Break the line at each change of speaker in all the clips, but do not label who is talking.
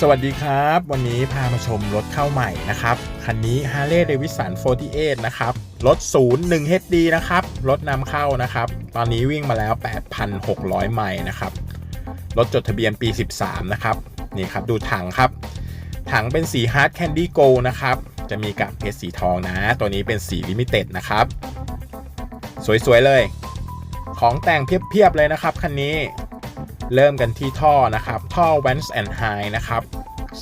สวัสดีครับ วันนี้พามาชมรถเข้าใหม่นะครับ คันนี้ Harley Davidson 48 นะครับ รถศูนย์1 HD นะครับ รถนำเข้านะครับ ตอนนี้วิ่งมาแล้ว 8,600 ไมล์นะครับ รถจดทะเบียนปี 13 นะครับ นี่ครับดูถังครับ ถังเป็นสี Hard Candy Gold นะครับ จะมีกับเพชรสีทองนะ ตัวนี้เป็นสีลิมิเต็ดนะครับ สวยๆเลย ของแต่งเพียบๆเลยนะครับคันนี้ เริ่มกันที่ท่อนะครับ ท่อ Vance and High นะครับ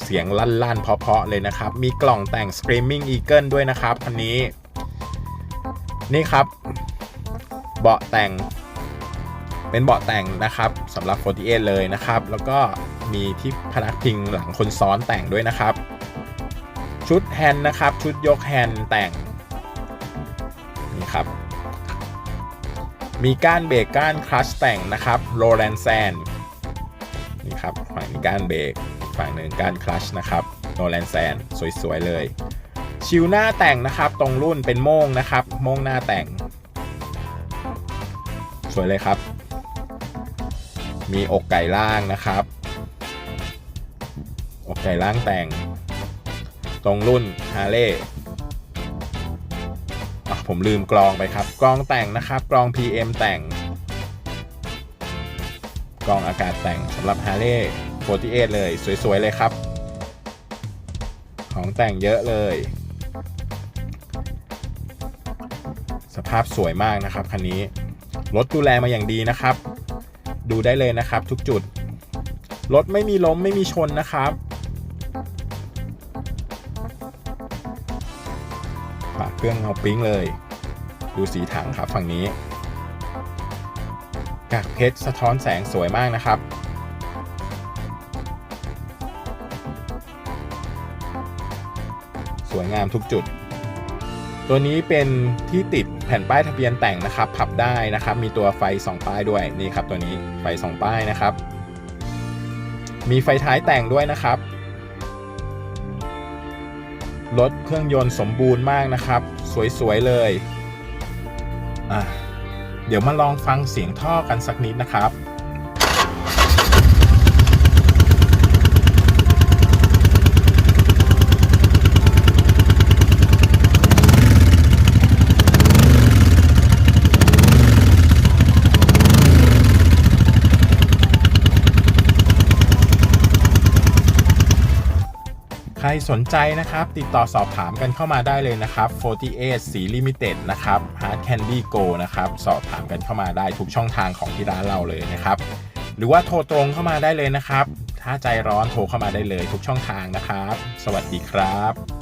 เสียงลั่นๆ เพาะๆ เลยนะครับ มีกล่องแต่ง Screaming Eagle ด้วยนะครับคันนี้ นี่ครับ เบาะแต่ง เป็นเบาะแต่งนะครับสำหรับ 48 เลยนะครับ แล้วก็มีที่พนักพิงหลังคนซ้อนแต่งด้วยนะครับ ชุดแฮนด์นะครับ ชุดยกแฮนด์แต่ง นี่ครับมีก้านเบรกก้านคลัชแต่งนะครับโรแลนแซน นี่ครับฝั่งนี้กานเบรกฝั่งหนึ่งกานคลัชนะครับโรแลนแซนสวยๆเลย ชิวหน้าแต่งนะครับ ตรงรุ่นเป็นโม่งนะครับโม่งหน้าแต่ง สวยเลยครับ มีอกไก่ล่างนะครับ อกไก่ล่างแต่ง ตรงรุ่นฮาร์เล่ผมลืมกรองไปครับ กรองแต่งนะครับ กรอง PM แต่ง กรองอากาศแต่งสำหรับ Harley 48 เลย สวย ๆ เลยครับ ของแต่งเยอะเลย สภาพสวยมากนะครับคันนี้ รถดูแลมาอย่างดีนะครับ ดูได้เลยนะครับทุกจุด รถไม่มีล้มไม่มีชนนะครับฝาเครื่องเงาปิ้งเลย ดูสีถังครับฝั่งนี้ กากเพชรสะท้อนแสงสวยมากนะครับ สวยงามทุกจุด ตัวนี้เป็นที่ติดแผ่นป้ายทะเบียนแต่งนะครับ พับได้นะครับ มีตัวไฟสองป้ายด้วยนี่ครับ ตัวนี้ไฟสองป้ายนะครับ มีไฟท้ายแต่งด้วยนะครับรถเครื่องยนต์สมบูรณ์มากนะครับ สวยๆเลย อะ เดี๋ยวมาลองฟังเสียงท่อกันสักนิดนะครับ ใครสนใจนะครับ ติดต่อสอบถามกันเข้ามาได้เลยนะครับ 48 สี Limited นะครับ Hard Candy Go นะครับ สอบถามกันเข้ามาได้ทุกช่องทางของที่ร้านเราเลยนะครับ หรือว่าโทรตรงเข้ามาได้เลยนะครับ ถ้าใจร้อนโทรเข้ามาได้เลยทุกช่องทางนะครับ สวัสดีครับ